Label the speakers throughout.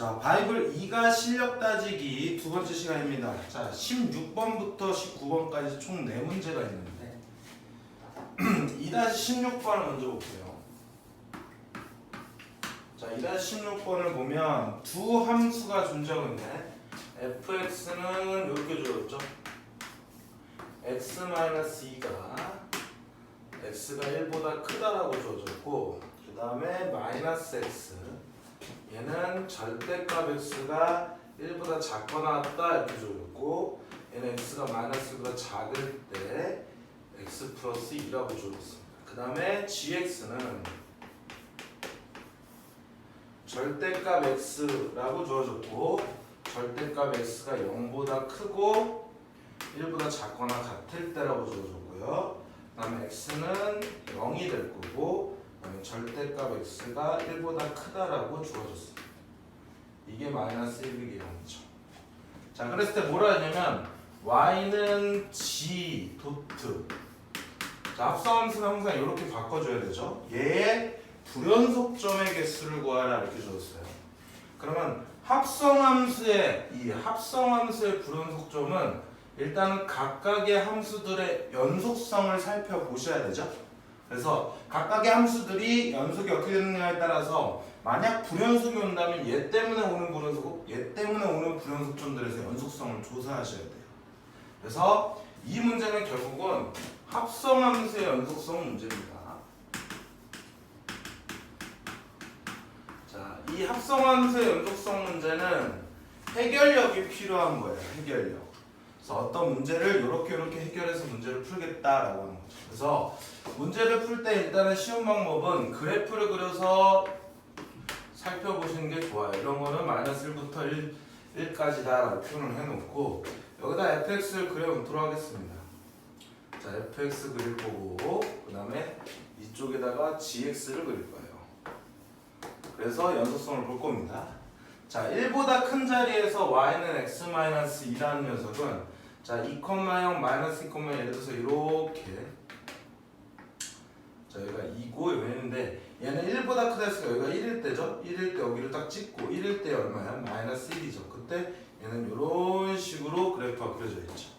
Speaker 1: 자, 바이블 2가 실력 따지기 두 번째 시간입니다. 자, 16번부터 19번까지 총 4문제가 있는데 2-16번을 먼저 볼게요. 자, 2-16번을 보면 두 함수가 존재하고 있네. fx는 이렇게 주어졌죠. x-2가 x가 1보다 크다라고 주어졌고 그 다음에 마이너스 x 얘는 절대값 x가 1보다 작거나 같다 이렇게 주어졌고 얘는 x가 마이너스 1보다 작을 때 x 플러스 2라고 주어졌습니다. 그 다음에 gx는 절대값 x라고 주어졌고 절대값 x가 0보다 크고 1보다 작거나 같을 때라고 주어졌고요. 그 다음에 x는 0이 될 거고 절대값 x가 1보다 크다라고 주어졌습니다. 이게 마이너스 1이기 0이죠. 자, 그랬을 때 뭐라 했냐면 y는 g 도트 자, 합성함수는 항상 이렇게 바꿔줘야 되죠. 얘의 불연속점의 개수를 구하라 이렇게 줬어요. 그러면 합성함수의 이 합성함수의 불연속점은 일단은 각각의 함수들의 연속성을 살펴보셔야 되죠. 그래서 각각의 함수들이 연속이 어떻게 되느냐에 따라서 만약 불연속이 온다면 얘 때문에 오는 불연속, 얘 때문에 오는 불연속점들에서 연속성을 조사하셔야 돼요. 그래서 이 문제는 결국은 합성함수의 연속성 문제입니다. 자, 이 합성함수의 연속성 문제는 해결력이 필요한 거예요. 해결력. 그래서 어떤 문제를 이렇게 이렇게 해결해서 문제를 풀겠다라고 하는 거죠. 그래서 문제를 풀 때 일단은 쉬운 방법은 그래프를 그려서 살펴보시는 게 좋아요. 이런 거는 마이너스 1부터 1, 1까지다 라고 표현을 해놓고 여기다 fx를 그려놓도록 하겠습니다. 자, fx 그릴 거고 그 다음에 이쪽에다가 gx를 그릴 거예요. 그래서 연속성을 볼 겁니다. 자, 1보다 큰 자리에서 y는 x-2라는 녀석은 자, 2,0 마이너스 2,0 예를 들어서 이렇게 자, 여기가 2고 여기는데 얘는 1보다 크다 했으니까 여기가 1일 때죠? 1일 때 여기를 딱 찍고 1일 때 얼마야? 마이너스 1이죠. 그때 얘는 이런 식으로 그래프가 그려져 있죠.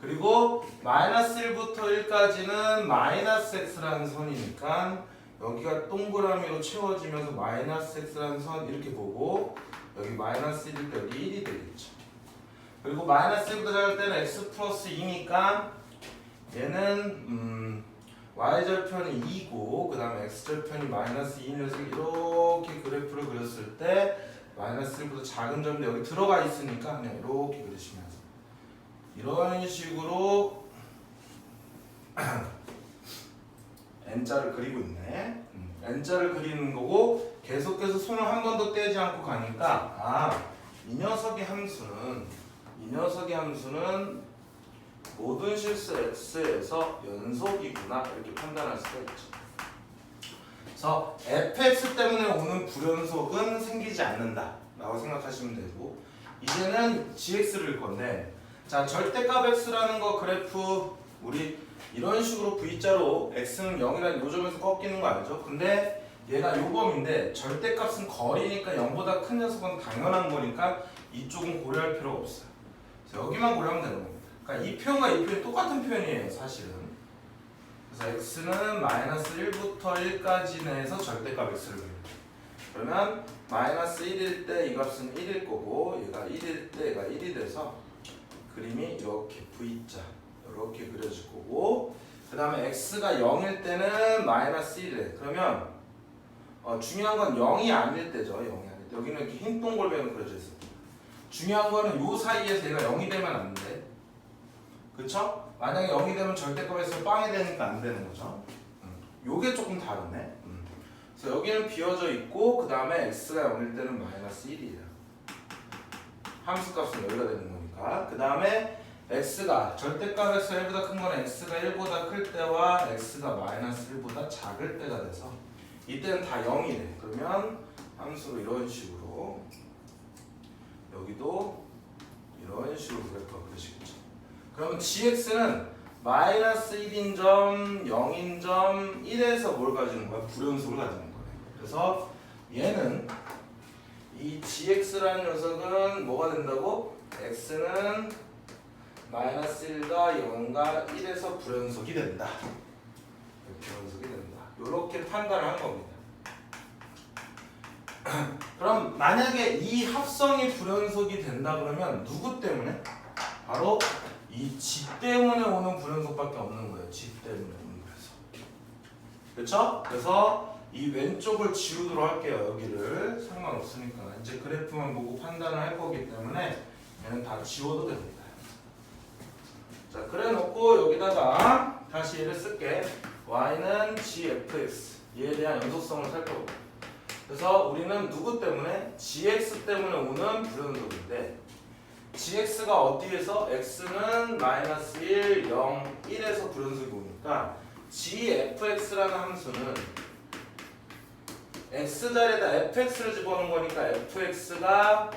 Speaker 1: 그리고 마이너스 1부터 1까지는 마이너스 x라는 선이니까 여기가 동그라미로 채워지면서 마이너스 x라는 선 이렇게 보고 여기 마이너스 1일 때 여기 1이 되겠죠. 그리고 마이너스 1보다 작을 때는 x 플러스 2니까 얘는 음, y절편이 2고 그 다음에 x절편이 마이너스 2인 녀석이 이렇게 그래프를 그렸을 때 마이너스 1보다 작은 점도 여기 들어가 있으니까 그냥 이렇게 그리시면서 이런 식으로 N자를 그리고 있네. 음, N자를 그리는 거고 계속해서 손을 한 번도 떼지 않고 가니까 아, 이 녀석의 함수는 이 녀석의 함수는 모든 실수 x에서 연속이구나 이렇게 판단할 수가 있죠. 그래서 fx 때문에 오는 불연속은 생기지 않는다 라고 생각하시면 되고 이제는 gx를 일 건데 자 절대값 x라는 거 그래프 우리 이런 식으로 V자로 x는 0이라는 요점에서 꺾이는 거 알죠? 근데 얘가 요범인데 절대값은 거리니까 0보다 큰 녀석은 당연한 거니까 이쪽은 고려할 필요가 없어요. 그래서 여기만 고려하면 되는 겁니다. 그러니까 이 표현과 이 표현 똑같은 표현이에요, 사실은. 그래서 x는 마이너스 1부터 1까지 내에서 절대값 x를 그려요. 그러면 마이너스 1일 때 이 값은 1일 거고 얘가 1일 때 얘가 1이 돼서 그림이 이렇게 V자 이렇게 그려질 거고 그 다음에 x가 0일 때는 마이너스 1이래 그러면 어, 중요한 건 0이 아닐 때죠 0이 아닐 때 여기는 이렇게 흰 동글뱅이 그려져 있어 중요한 거는 요 사이에서 얘가 0이 되면 안 돼. 그쵸? 만약에 0이 되면 절대값에서 빵이 되니까 안 되는 거죠. 음, 요게 조금 다르네. 음. 그래서 여기는 비어져 있고 그 다음에 x가 0일 때는 마이너스 1이에요. 함수 값은 여기가 되는 거니까. 그 다음에 x가 절대값에서 1보다 큰 거는 x가 1보다 클 때와 x가 마이너스 1보다 작을 때가 돼서 이때는 다 0이래 그러면 함수로 이런 식으로 여기도 이런 식으로 그래프가 그려지겠죠 그러면 gx는 마이너스 1인 점, 0인 점, 1에서 뭘 가지는 거야? 불연속을 가지는 거예요 그래서 얘는 이 gx라는 녀석은 뭐가 된다고? x는 마이너스 1과 0과 1에서 불연속이 된다. 불연속이 된다. 이렇게 판단을 한 겁니다. 그럼 만약에 이 합성이 불연속이 된다 그러면 누구 때문에? 바로 이 G 때문에 오는 불연속밖에 없는 거예요. G 때문에 오는 거에서. 그렇죠? 그래서 이 왼쪽을 지우도록 할게요. 여기를 상관없으니까 이제 그래프만 보고 판단을 할 거기 때문에 얘는 다 지워도 됩니다. 자, 그래 놓고 여기다가 다시 얘를 쓸게. y는 gfx 얘에 대한 연속성을 살펴보고. 그래서 우리는 누구 때문에 gx 때문에 오는 불연속인데 gx가 어디에서 x는 마이너스 1, 0, 1에서 불연속이 오니까 gfx라는 함수는 x 자리에다 fx를 집어넣은 거니까 fx가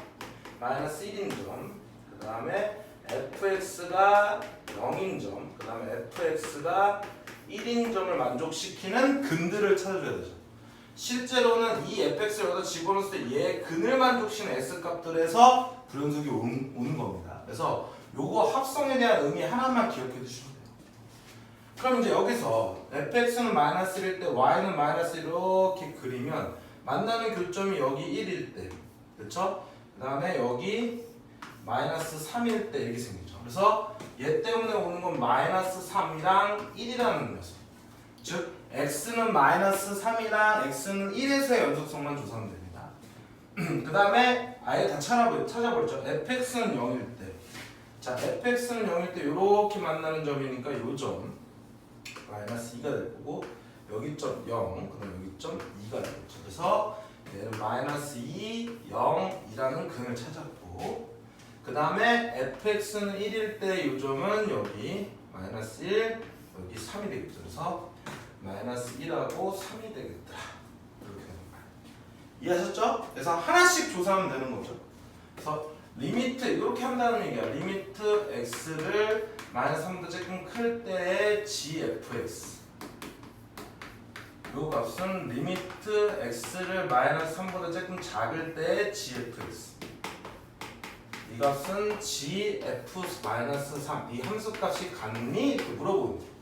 Speaker 1: 마이너스 1인 점, 그 다음에 fx가 0인 점, 그 다음에 fx가 1인 점을 만족시키는 근들을 찾아줘야 되죠. 실제로는 이 fx를 여기다 집어넣었을 때얘 근을 만족시키는 s 값들에서 불연속이 오는, 겁니다. 그래서 요거 합성에 대한 의미 하나만 기억해 두시면 돼요. 그럼 이제 여기서 fx는 마이너스 1일 때 y는 마이너스 이렇게 그리면 만나는 교점이 여기 1일 때 그렇죠? 그 다음에 여기 마이너스 3일 때 이렇게 생기죠. 그래서 얘 때문에 오는 건 마이너스 3이랑 1이라는 녀석. 즉 x는 마이너스 3이랑 x는 1에서의 연속성만 조사하면 됩니다. 그 다음에 아예 다 찾아버, 찾아버렸죠. fx는 0일 때. 자, fx는 0일 때 이렇게 만나는 점이니까 요점 마이너스 2가 될 거고 여기 점 0, 그다음 여기 점 2가 되겠죠. 그래서 얘는 마이너스 2, 0이라는 근을 찾았고 그 다음에 fx는 1일 때 요 점은 여기 마이너스 1, 여기 3이 되겠죠. 그래서 마이너스 1하고 3이 되겠다. 이렇게 되는 거예요. 이해하셨죠? 그래서 하나씩 조사하면 되는 거죠. 그래서 리미트 이렇게 한다는 얘기야. 리미트 x를 마이너스 3보다 조금 클 때의 gfx. 요 값은 리미트 x를 마이너스 3보다 조금 작을 때의 gfx. 이 값은 gf 마이너스 3. 이 함수 값이 같니? 이렇게 물어보는 거예요.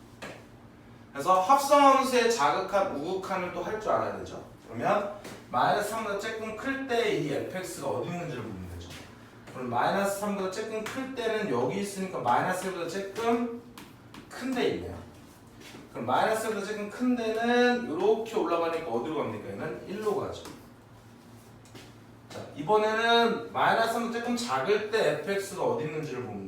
Speaker 1: 그래서 합성함수의 자극한 우극한을 또 할 줄 알아야 되죠. 그러면 마이너스 3보다 조금 클 때 이 fx가 어디 있는지를 보면 되죠. 그럼 마이너스 3보다 조금 클 때는 여기 있으니까 마이너스 1보다 조금 큰 데 있네요. 그럼 마이너스 1보다 조금 큰 데는 이렇게 올라가니까 어디로 갑니까? 얘는 1로 가죠. 자, 이번에는 마이너스 3보다 조금 작을 때 fx가 어디 있는지를 보면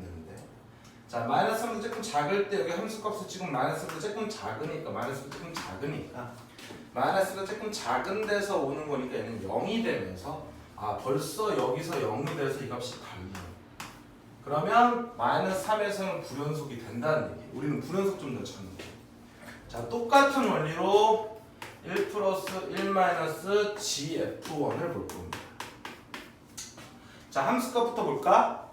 Speaker 1: 자, 마이너스 3보다 조금 작을 때 여기 함수값이 지금 마이너스보다 조금 작으니까 마이너스보다 조금 작으니까 마이너스보다 조금 작은 데서 오는 거니까 얘는 0이 되면서 아 벌써 여기서 0이 돼서 이 값이 달라요. 그러면 마이너스 3에서는 불연속이 된다는 얘기. 우리는 불연속 좀 더 찾는 거예요. 자 똑같은 원리로 1 플러스 1 마이너스 gf1을 볼 겁니다. 자 함수값부터 볼까?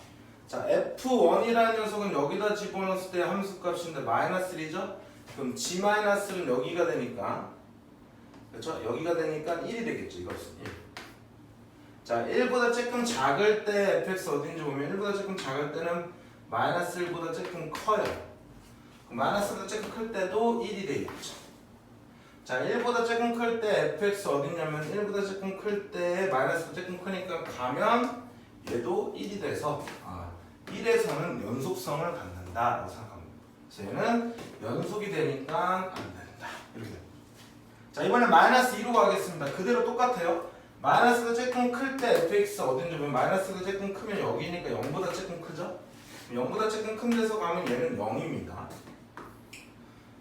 Speaker 1: 자 f1이라는 녀석은 여기다 집어넣었을 때 함수값인데 마이너스 1이죠? 그럼 g 마이너스는 여기가 되니까 그렇죠? 여기가 되니까 1이 되겠죠. 이 값은 1. 자, 1보다 조금 작을 때 fx 어딘지 보면 1보다 조금 작을 때는 마이너스 1보다 조금 커요. 마이너스보다 조금 클 때도 1이 되겠죠. 자, 1보다 조금 클 때 fx 어디냐면 1보다 조금 클 때 마이너스보다 조금 크니까 가면 얘도 1이 돼서 아, 1에서는 연속성을 갖는다라고 생각합니다. 얘는 연속이 되니까 안 된다. 이렇게 됩니다. 자, 이번엔 마이너스 2로 가겠습니다. 그대로 똑같아요. 마이너스가 조금 클 때 fx 어딘지 보면 마이너스가 조금 크면 여기니까 0보다 조금 크죠? 0보다 조금 큰 데서 가면 얘는 0입니다.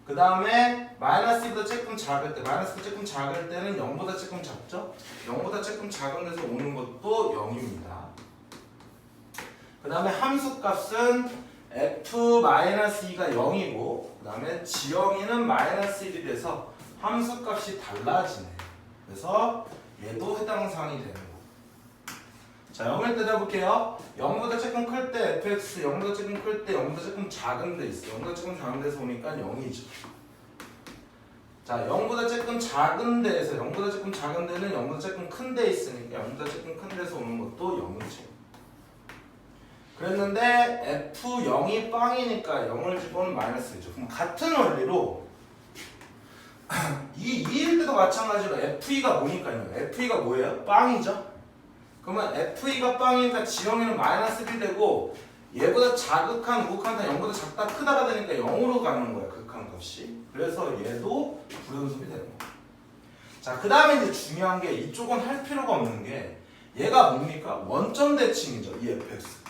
Speaker 1: 그 다음에 마이너스보다 조금 작을 때 마이너스가 조금 작을 때는 0보다 조금 작죠? 0보다 조금 작은 데서 오는 것도 0입니다. 그 다음에 함수값은 f-2가 0이고 그 다음에 지영이는 마이너스 1이 돼서 함수값이 달라지네. 그래서 얘도 해당 사항이 되는 거. 자, 0을 뜯어볼게요. 0보다 조금 클 때 fx, 0보다 조금 클 때 0보다 조금 작은 데 있어. 0보다 조금 작은 데서 오니까 0이죠. 자, 자 0보다 조금 작은 데에서 0보다 조금 작은 데는 0보다 조금 큰 데 있으니까 0보다 조금 큰 데서 오는 것도 0이지 그랬는데 F0이 빵이니까 0을 집어는 마이너스죠 그럼 같은 원리로 이 2일 때도 마찬가지로 FE가 뭐니까요. FE가 뭐예요? 빵이죠. 그러면 FE가 빵이니까 지형에는 마이너스 1 되고 얘보다 자극한 우극한다 0보다 작다 크다가 되니까 0으로 가는 거야 극한 값이. 그래서 얘도 불연속이 되는 거야. 자 그 다음에 이제 중요한 게 이쪽은 할 필요가 없는 게 얘가 뭡니까? 원점 대칭이죠 이 fx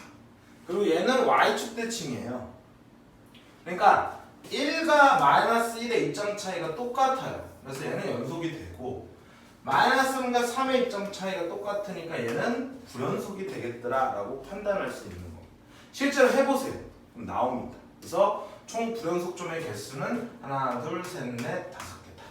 Speaker 1: 그리고 얘는 y축 대칭이에요. 그러니까 1과 마이너스 1의 입장 차이가 똑같아요. 그래서 얘는 연속이 되고 마이너스 3과 3의 입장 차이가 똑같으니까 얘는 불연속이 되겠더라 라고 판단할 수 있는 겁니다 실제로 해보세요. 그럼 나옵니다. 그래서 총 불연속점의 개수는 하나 둘 셋 넷 다섯 개다.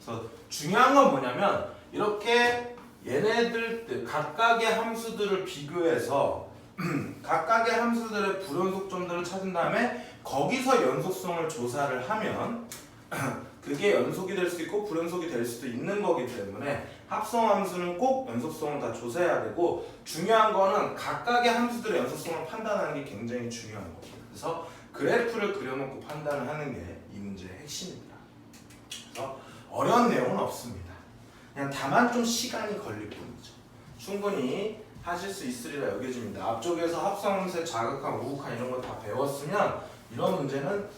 Speaker 1: 그래서 중요한 건 뭐냐면 이렇게 얘네들 각각의 함수들을 비교해서 각각의 함수들의 불연속점들을 찾은 다음에 거기서 연속성을 조사를 하면 그게 연속이 될 수 있고 불연속이 될 수도 있는 거기 때문에 합성 함수는 꼭 연속성을 다 조사해야 되고 중요한 거는 각각의 함수들의 연속성을 판단하는 게 굉장히 중요한 겁니다. 그래서 그래프를 그려놓고 판단을 하는 게 이 문제의 핵심입니다. 그래서 어려운 내용은 없습니다. 그냥 다만 좀 시간이 걸릴 뿐이죠. 충분히 하실 수 있으리라 여겨집니다. 앞쪽에서 합성함수의 자극한, 우극한 이런 거 다 배웠으면 이런 문제는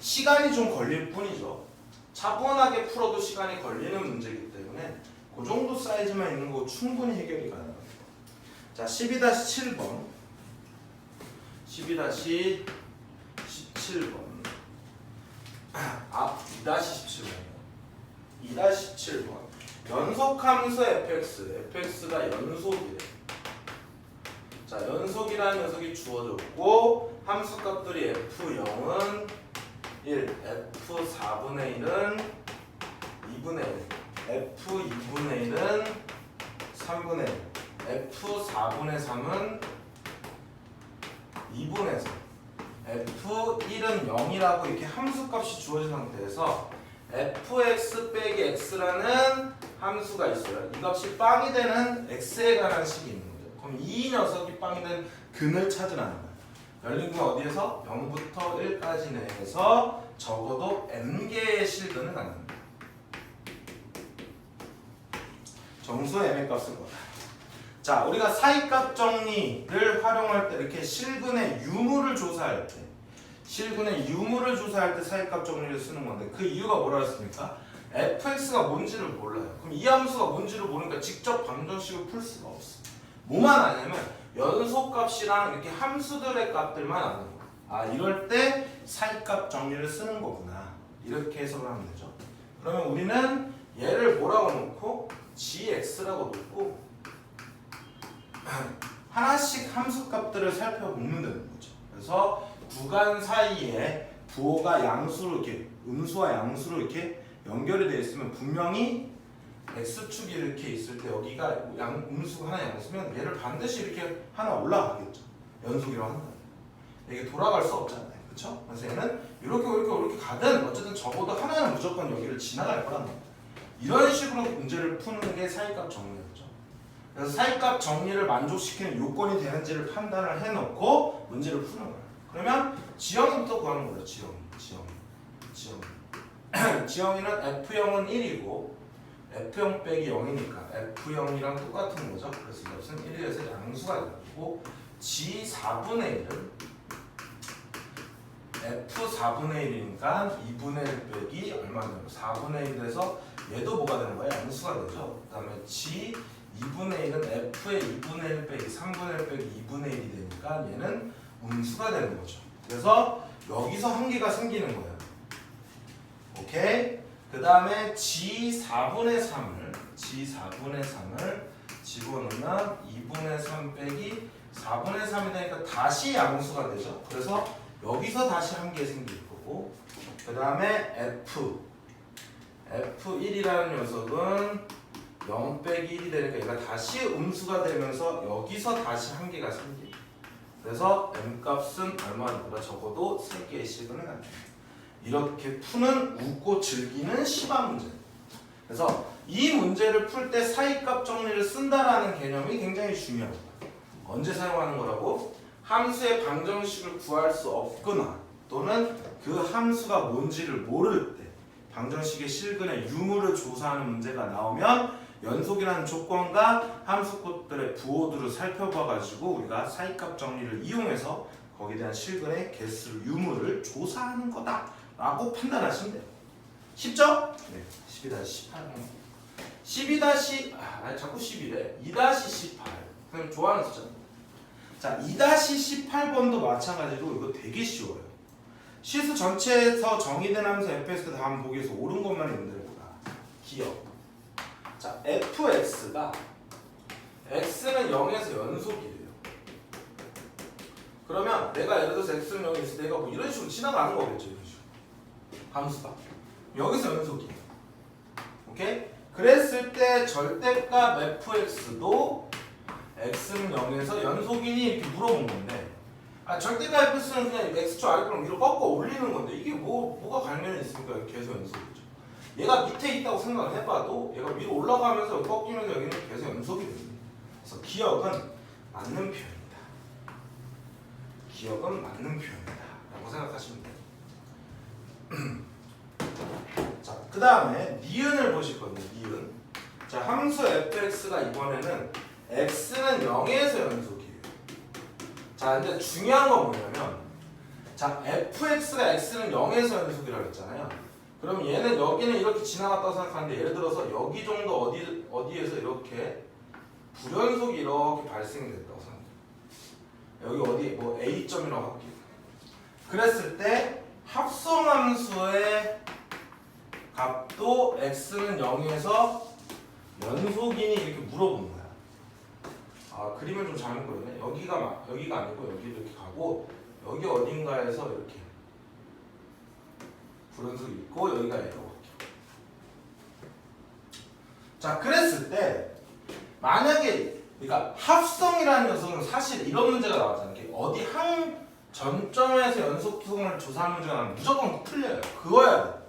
Speaker 1: 시간이 좀 걸릴 뿐이죠. 차분하게 풀어도 시간이 걸리는 문제이기 때문에 그 정도 사이즈만 있는 거 충분히 해결이 가능합니다. 자, 12-7번. 12-17번. 앞 2-17번이요. 2-17번. 연속함수 fx, fx가 연속이래. 자, 연속이라는 녀석이 주어졌고 함수 값들이 f0은 1, f 4분의 1은 2분의 1, f 2분의 1은 3분의 1, f 4분의 3은 2분의 3, f 1은 0이라고 이렇게 함수 값이 주어진 상태에서 fx 빼기 x라는 함수가 있어요. 이 값이 빵이 되는 x에 관한 거죠. 그럼 이 녀석이 빵이 된 근을 찾으라는 거예요. 열린 건 어디에서? 0부터 1까지 내에서 적어도 n개의 실근을 갖는 다. 정수의 m의 값을 구하라. 자, 우리가 사이값 정리를 활용할 때 이렇게 실근의 유무를 조사할 때 실근의 유무를 조사할 때 사이값 정리를 쓰는 건데 그 이유가 뭐라 했습니까? fx가 뭔지를 몰라요. 그럼 이 함수가 뭔지를 모르니까 직접 방정식을 풀 수가 없어. 뭐만 아냐면 연속값이랑 이렇게 함수들의 값들만 아는 거. 아 이럴 때 사이값 정리를 쓰는 거구나. 이렇게 해석을 하면 되죠. 그러면 우리는 얘를 뭐라고 놓고 gx라고 놓고 하나씩 함수 값들을 살펴보면 되는 거죠. 그래서 구간 사이에 부호가 양수로 이렇게 음수와 양수로 이렇게 연결이 되어 있으면 분명히 x축이 이렇게 있을 때 여기가 양, 음수가 하나 양수면 얘를 반드시 이렇게 하나 올라가겠죠. 연속이라고 한다. 이게 돌아갈 수 없잖아요. 그렇죠? 그래서 얘는 이렇게 이렇게 이렇게 가든 어쨌든 적어도 하나는 무조건 여기를 지나갈 거란 말이에요. 이런 식으로 문제를 푸는 게 사이값 정리였죠. 그래서 사이값 정리를 만족시키는 요건이 되는지를 판단을 해놓고 문제를 푸는 거예요. 그러면 지형부터 구하는 거예요. 지형, 지형, 지형. 지형이는 F0은 1이고 F0 빼기 0이니까 F0이랑 똑같은 거죠. 그래서 이것은 1에서 양수가 되고 G 4분의 1은 F 4분의 1이니까 2분의 1 빼기 얼마 되는 4분의 1에서 얘도 뭐가 되는 거야? 양수가 되죠. 그 다음에 G 2분의 1은 F의 2분의 1 빼기 3분의 1 빼기 2분의 1이 되니까 얘는 음수가 되는 거죠. 그래서 여기서 한계가 생기는 거예요. 오케이? 그 다음에 G 4분의 3을 G 4분의 3을 집어넣으면 2분의 3 빼기 4분의 3이 되니까 다시 양수가 되죠. 그래서 여기서 다시 한계 생길 거고 그 다음에 F F1이라는 녀석은 0 빼기 1이 되니까 얘가 다시 음수가 되면서 여기서 다시 한계가 생겨요. 그래서 m 값은 얼마보다 적어도 3개의 식을 갖는 이렇게 푸는 웃고 즐기는 시방 문제. 그래서 이 문제를 풀 때 사이값 정리를 쓴다라는 개념이 굉장히 중요합니다. 언제 사용하는 거라고? 함수의 방정식을 구할 수 없거나 또는 그 함수가 뭔지를 모를 때 방정식의 실근의 유무를 조사하는 문제가 나오면 연속이라는 조건과 함수 꼴들의 부호들을 살펴봐 가지고 우리가 사이값 정리를 이용해서 거기에 대한 실근의 개수를 유무를 조사하는 거다 라고 판단하시면 돼요. 쉽죠? 네. 12-18. 12- 아, 아니, 자꾸 10이래. 2-18. 그럼 좋아하는 숫자입니다. 자, 2-18번도 마찬가지로 이거 되게 쉬워요. 시수 전체에서 정의된 함수 fx 다음 보기에서 옳은 것만 보다. 기억. 자, fx가 x는 0에서 연속이래요. 그러면 내가 예를 들어서 x는 0이 있을 때 얘가 뭐 이런 식으로 지나가는 거겠죠. 함수가. 여기서 연속이에요. 오케이? 그랬을 때 절대값 fx도 x는 0에서 연속이니 이렇게 물어본 건데 아 절대값 fx는 그냥 x축 아래쪽으로 위로 꺾어 올리는 건데 이게 뭐 뭐가 관련이 있습니까? 계속 연속이죠. 얘가 밑에 있다고 생각을 해봐도 얘가 위로 올라가면서 꺾이면서 여기는 계속 연속이 됩니다. 그래서 기억은 맞는 표현이다. 기억은 맞는 표현이다. 라고 생각하시면 돼요. 자, 그 다음에 니은을 보실 건데 니은. 자, 함수 fx가 이번에는 x는 0에서 연속이에요. 자, 근데 중요한 건 뭐냐면 자, fx가 x는 0에서 연속이라고 했잖아요. 그럼 얘는 여기는 이렇게 지나갔다고 생각하는데 예를 들어서 여기 정도 어디 어디에서 이렇게 불연속이 이렇게 발생이 됐다고 생각해요. 여기 어디 뭐 A 점이라고 할게요. 그랬을 때 합성함수의 값도 x는 0에서 연속이니 이렇게 물어본 거야. 아 그림을 좀 잘못 그렸네. 여기가 막 여기가 아니고 여기 이렇게 가고 여기 어딘가에서 이렇게 불연속이 있고 여기가 할게요. 자 그랬을 때 만약에 그러니까 합성이라는 녀석은 사실 이런 문제가 나왔잖아요. 어디 한 점점에서 연속성을 조사하는 문제가 나면 무조건 틀려요. 그거야 돼.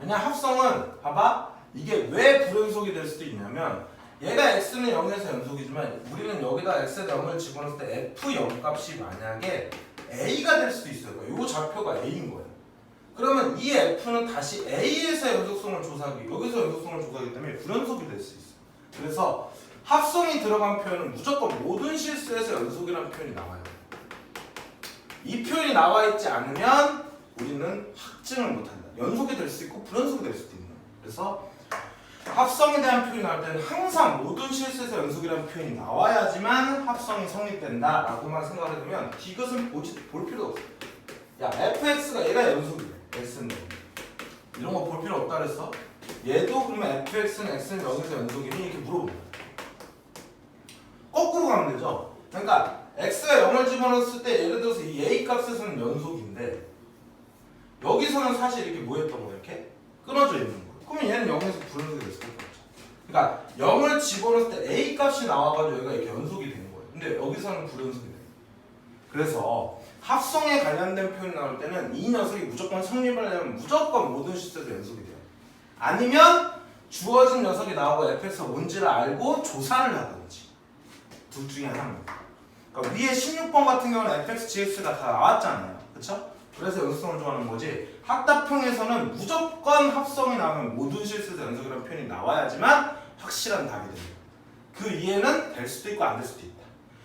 Speaker 1: 왜냐 합성은 봐봐 이게 왜 불연속이 될 수도 있냐면 얘가 x는 0에서 연속이지만 우리는 여기다 x에 0을 집어넣을 때 f0 값이 만약에 a가 될 수도 있어요. 이 좌표가 a인 거예요. 그러면 이 f는 다시 a에서 연속성을 조사하기 여기서 연속성을 조사하기 때문에 불연속이 될 수 있어요. 그래서 합성이 들어간 표현은 무조건 모든 실수에서 연속이라는 표현이 나와요. 이 표현이 나와 있지 않으면 우리는 확증을 못한다. 연속이 될 수 있고 불연속이 될 수도 있는. 그래서 합성에 대한 표현이 나올 때는 항상 모든 실수에서 연속이라는 표현이 나와야지만 합성이 성립된다 라고만 생각을 해두면 디귿은 보지 볼 필요 없어. 야 fx가 얘가 연속이래. x는 0. 이런 거 볼 필요 없다 그랬어. 얘도 그러면 fx는 x는 0에서 연속이니 이렇게 거야. 거꾸로 가면 되죠. 그러니까 x가 0을 집어넣었을 때 예를 들어서 이 a 값에서는 연속인데 여기서는 사실 이렇게 뭐 했던 거야 이렇게 끊어져 있는 거야. 그러면 얘는 0에서 불연속이 될 수밖에 없죠. 그러니까 0을 집어넣을 때 a 값이 나와가지고 여기가 이렇게 연속이 되는 거예요. 근데 여기서는 불연속이 돼요. 그래서 합성에 관련된 표현이 나올 때는 이 녀석이 무조건 성립을 하려면 무조건 모든 실수에서 연속이 돼요. 아니면 주어진 녀석이 나오고 fx가 뭔지를 알고 조사를 하든지 둘 중에 하나입니다. 그러니까 위에 16번 같은 경우는 fx, gx가 다 나왔잖아요. 그렇죠? 그래서 연속성을 좋아하는 거지. 학답형에서는 무조건 합성이 나오면 모든 실수에서 연속이라는 표현이 나와야지만 확실한 답이 됩니다. 그 이해는 될 수도 있고 안 될 수도 있다.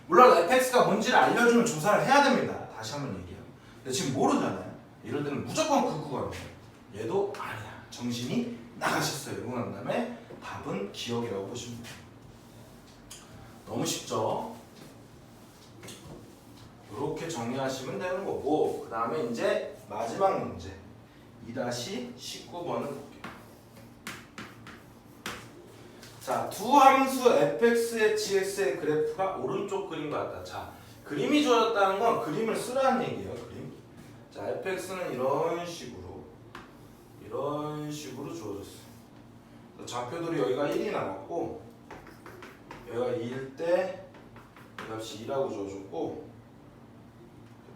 Speaker 1: 물론 fx가 뭔지를 알려주면 조사를 해야 됩니다. 다시 한번 얘기해요. 근데 지금 모르잖아요. 이럴 때는 무조건 그 구간이에요. 얘도 아니야. 정신이 나가셨어요. 이러고 난 다음에 답은 기억이라고 보시면 돼요. 너무 쉽죠? 이렇게 정리하시면 되는 거고 그 다음에 이제 마지막 문제 2-19번을 볼게요. 자, 두 함수 fx의 gx의 그래프가 오른쪽 그림과 같다. 자, 그림이 주어졌다는 건 그림을 쓰라는 얘기예요. 그림. 자, fx는 이런 식으로 이런 식으로 주어졌어요. 좌표들이 여기가 1이 나왔고 여기가 2일 때 이 값이 2라고 주어졌고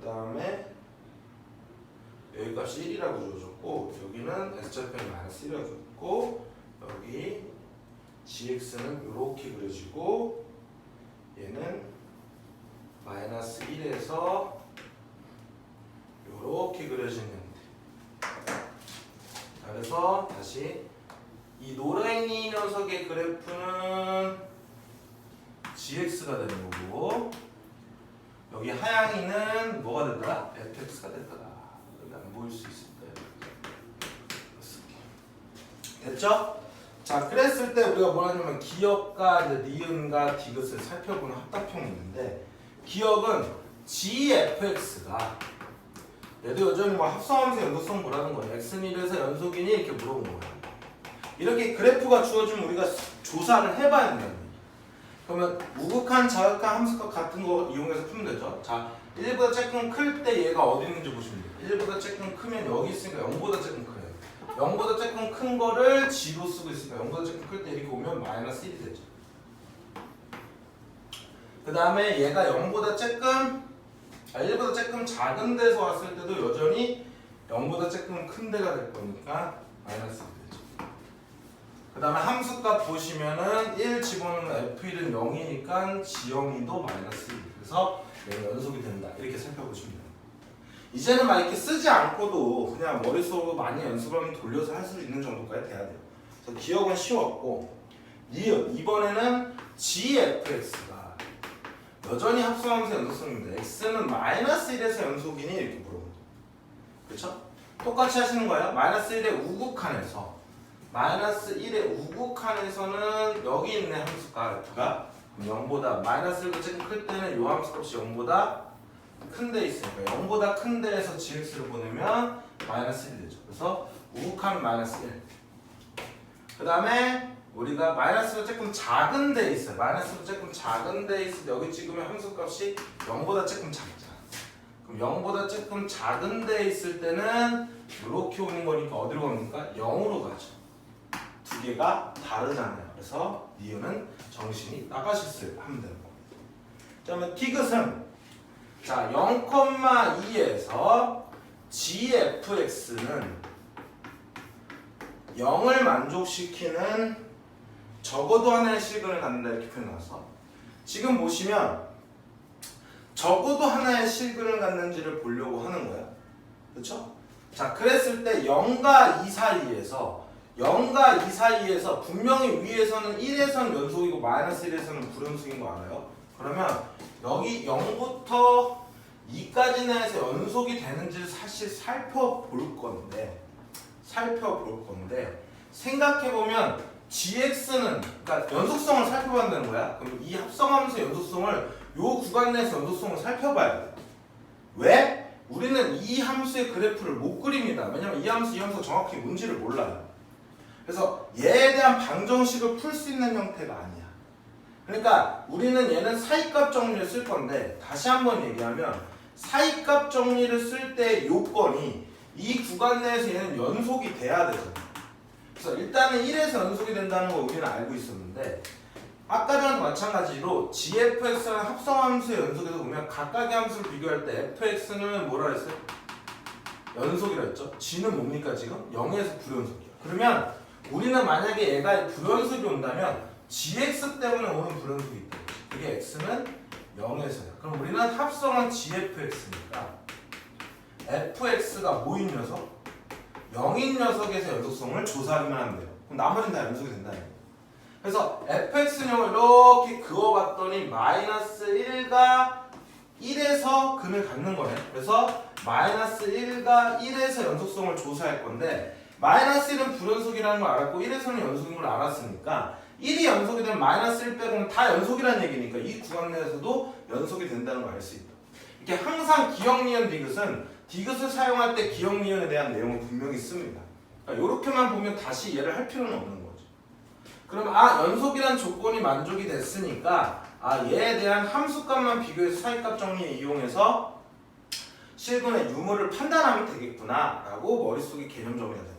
Speaker 1: 그 다음에 여기 값이 1이라고 주어졌고 여기는 x절편이 마이너스 1이라고 주어졌고 여기 gx는 이렇게 그려지고 얘는 마이너스 1에서 이렇게 그려지는 형태. 자, 그래서 다시 이 노랭이 녀석의 그래프는 gx가 되는 거고 여기 하양이는 뭐가 되더라? fx가. 여기 안 보일 수 있을 거예요. 됐죠? 자, 그랬을 때 우리가 뭐 하냐면 기억과 이제 니은과 디귿을 살펴보는 합답형이 있는데 기억은 gfx가 얘도 여전히 뭐 합성함수 연속성 보라는 거예요. x는 1에서 연속이니 이렇게 물어본 거예요. 이렇게 그래프가 주어지면 우리가 조사를 해봐야 얘기. 그러면 우극한 자극한 함수값 같은 거 이용해서 풀면 되죠. 자, 1보다 조금 클 때 얘가 어디 있는지 보시면 돼요. 1보다 조금 크면 여기 있으니까 0보다 조금 커요. 0보다 조금 큰 거를 g로 쓰고 있으니까 0보다 조금 클 때 이렇게 오면 마이너스 1이 되죠. 그 다음에 얘가 0보다 조금 아, 1보다 조금 작은 데서 왔을 때도 여전히 0보다 조금 큰 데가 될 거니까 마이너스 1이 되죠. 그 다음에 함수값 보시면은 1 집어넣으면 F1은 0이니까 G0이도 마이너스 1 그래서 연속이 된다. 이렇게 살펴보시면 돼요. 이제는 막 이렇게 쓰지 않고도 그냥 머릿속으로 많이 연습하면 돌려서 할 수 있는 정도까지 돼야 돼요. 그래서 기억은 쉬웠고 니은 이번에는 GFX가 여전히 합성함수 연속성인데 X는 마이너스 1에서 연속이니 이렇게 물어보죠 그렇죠? 똑같이 하시는 거예요? 마이너스 1의 우극한에서 마이너스 1의 우극한에서는 여기 있는 함수가 F가 0보다 마이너스 1보다 조금 클 때는 이 함수 값이 0보다 큰 데 있으니까 0보다 큰 데에서 gx를 보내면 마이너스 1이 되죠. 그래서 우극한 마이너스 1. 그 다음에 우리가 마이너스가 조금 작은 데 있어요. 마이너스가 조금 작은 데때 여기 찍으면 함수 값이 0보다 조금 작잖아. 그럼 0보다 조금 작은 데 있을 때는 이렇게 오는 거니까 어디로 갑니까? 0으로 가죠. 두 개가 다르잖아요. 그래서 니은은 정신이 나가셨어요. 하면 되는 겁니다. 그다음에 티귿은 자 0,2에서 gfx는 0을 만족시키는 적어도 하나의 실근을 갖는다 이렇게 표현해서 지금 보시면 적어도 하나의 실근을 갖는지를 보려고 하는 거야. 그렇죠? 자 그랬을 때 0과 2 사이에서 0과 2 사이에서 분명히 위에서는 1에서는 연속이고 마이너스 1에서는 불연속인 거 알아요? 그러면 여기 0부터 2까지는 해서 연속이 되는지를 사실 살펴볼 건데 살펴볼 건데 생각해보면 gx는 그러니까 연속성을 살펴봐야 되는 거야 그럼 이 합성함수 연속성을 요 구간 내에서 연속성을 살펴봐야 돼 왜? 우리는 이 함수의 그래프를 못 그립니다 왜냐면 이 함수 이 함수가 정확히 뭔지를 몰라요 그래서 얘에 대한 방정식을 풀 수 있는 형태가 아니야. 그러니까 우리는 얘는 사이값 정리를 쓸 건데 다시 한번 얘기하면 사이값 정리를 쓸 때 요건이 이 구간 내에서 얘는 연속이 돼야 되잖아. 그래서 일단은 1에서 연속이 된다는 거 우리는 알고 있었는데 아까 전과 마찬가지로 gfx랑 합성함수의 연속에서 보면 각각의 함수를 비교할 때 fx는 뭐라 했어요? 연속이라 했죠? g는 뭡니까 지금? 0에서 불연속이야. 그러면 우리는 만약에 얘가 불연속이 온다면 gx 때문에 오는 불연속이 있다. 그게 x는 0에서야. 그럼 우리는 합성한 gfx니까 fx가 뭐인 녀석? 0인 녀석에서 연속성을 조사하기만 하면 돼요. 그럼 나머지는 다 연속이 된다. 이거. 그래서 fx형을 이렇게 그어봤더니 마이너스 1과 1에서 근을 갖는 거네. 그래서 마이너스 1과 1에서 연속성을 조사할 건데 마이너스 1은 불연속이라는 걸 알았고 1에서는 연속인 걸 알았으니까 1이 연속이 되면 마이너스 1 빼고는 다 연속이라는 얘기니까 이 구간 내에서도 연속이 된다는 걸 알 수 있다. 이렇게 항상 기억 니은 디귿은 디귿을 사용할 때 기억 니은에 대한 내용을 분명히 씁니다. 그러니까 이렇게만 보면 다시 얘를 할 필요는 없는 거죠. 그럼 아 연속이란 조건이 만족이 됐으니까 아 얘에 대한 함수값만 비교해서 사이값 정리에 이용해서 실근의 유무를 판단하면 되겠구나 라고 머릿속에 개념 정리가.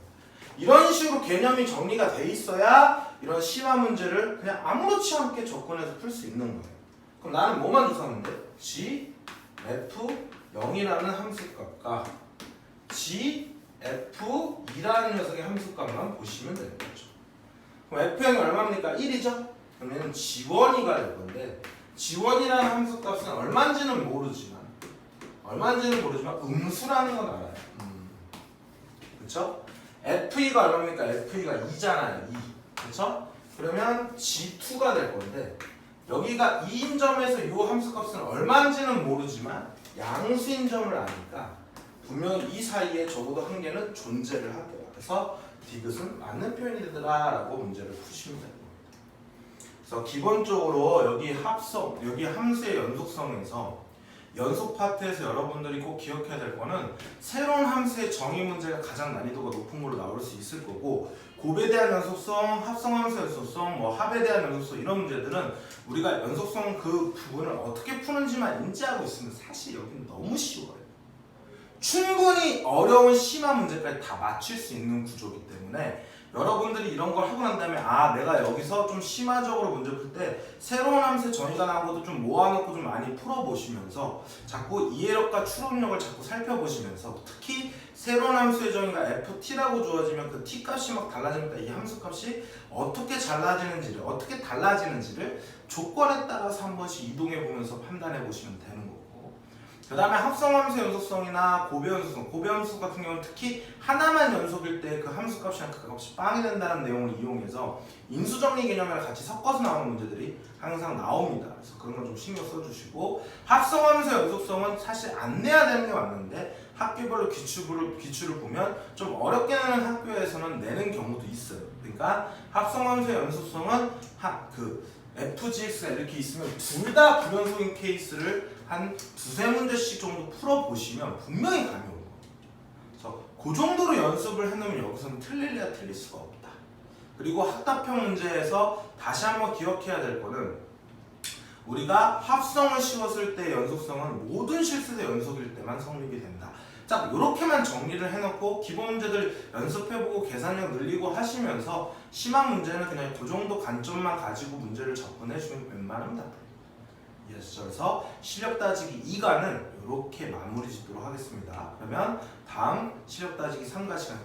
Speaker 1: 이런 식으로 개념이 정리가 돼 있어야 이런 심화 문제를 그냥 아무렇지 않게 접근해서 풀 수 있는 거예요. 그럼 나는 뭐만 조사하면 돼? g, f 0이라는 함수값과 g, f 2라는 녀석의 함수값만 보시면 되는 거죠. 그럼 fn이 얼마입니까? 1이죠? 그러면 지원이가 될 건데 지원이라는 함수 값은 얼마인지는 모르지만 얼마인지는 모르지만 음수라는 건 알아요. 음. 그렇죠? FE가 얼마입니까? FE가 2잖아요. 2. 그렇죠? 그러면 G2가 될 건데 여기가 2인 점에서 이 함수 값은 얼마인지는 모르지만 양수인 점을 아니까 분명히 이 사이에 적어도 한 개는 존재를 할 거예요. 그래서 디귿은 맞는 표현이 되더라라고 문제를 푸시면 됩니다. 그래서 기본적으로 여기 합성, 여기 함수의 연속성에서 연속 파트에서 여러분들이 꼭 기억해야 될 거는 새로운 함수의 정의 문제가 가장 난이도가 높은 걸로 나올 수 있을 거고 곱에 대한 연속성, 합성함수 연속성, 뭐 합에 대한 연속성 이런 문제들은 우리가 연속성 그 부분을 어떻게 푸는지만 인지하고 있으면 사실 여기는 너무 쉬워요. 충분히 어려운 심한 문제까지 다 맞출 수 있는 구조이기 때문에 여러분들이 이런 걸 하고 난 다음에 아 내가 여기서 좀 심화적으로 문제 풀 때 새로운 함수의 정의가 나온 것도 좀 모아놓고 좀 많이 풀어보시면서 자꾸 이해력과 추론력을 자꾸 살펴보시면서 특히 새로운 함수의 정의가 ft라고 주어지면 그 t 값이 막 달라집니다. 이 함수 값이 어떻게 잘라지는지를 어떻게 달라지는지를 조건에 따라서 한 번씩 이동해 보면서 판단해 보시면 거고 그 다음에 합성함수 연속성이나 고배 연속성 고배 함수 같은 경우는 특히 하나만 연속일 때 그 함수 값이랑 그 값이 빵이 된다는 내용을 이용해서 인수정리 개념이랑 같이 섞어서 나오는 문제들이 항상 나옵니다. 그래서 그런 건 좀 신경 써주시고 합성함수 연속성은 사실 안 내야 되는 게 맞는데 학교별로 기출을 기출을 보면 좀 어렵게 내는 학교에서는 내는 경우도 있어요. 그러니까 합성함수의 연속성은 하, 그 FGX가 이렇게 있으면 둘 다 불연속인 케이스를 한 두세 문제씩 정도 풀어보시면 분명히 감이 올 거예요. 그래서 그 정도로 연습을 해놓으면 여기서는 틀릴래야 틀릴 수가 없다. 그리고 학답형 문제에서 다시 한번 기억해야 될 거는 우리가 합성을 씌웠을 때 연속성은 모든 실수의 연속일 때만 성립이 된다. 자, 이렇게만 정리를 해놓고 기본 문제들 연습해보고 계산력 늘리고 하시면서 심한 문제는 그냥 그 정도 관점만 가지고 문제를 접근해주면 웬만하면 다. 그래서 실력 따지기 2과는 이렇게 마무리 짓도록 하겠습니다. 그러면 다음 실력 따지기 3과 시간에.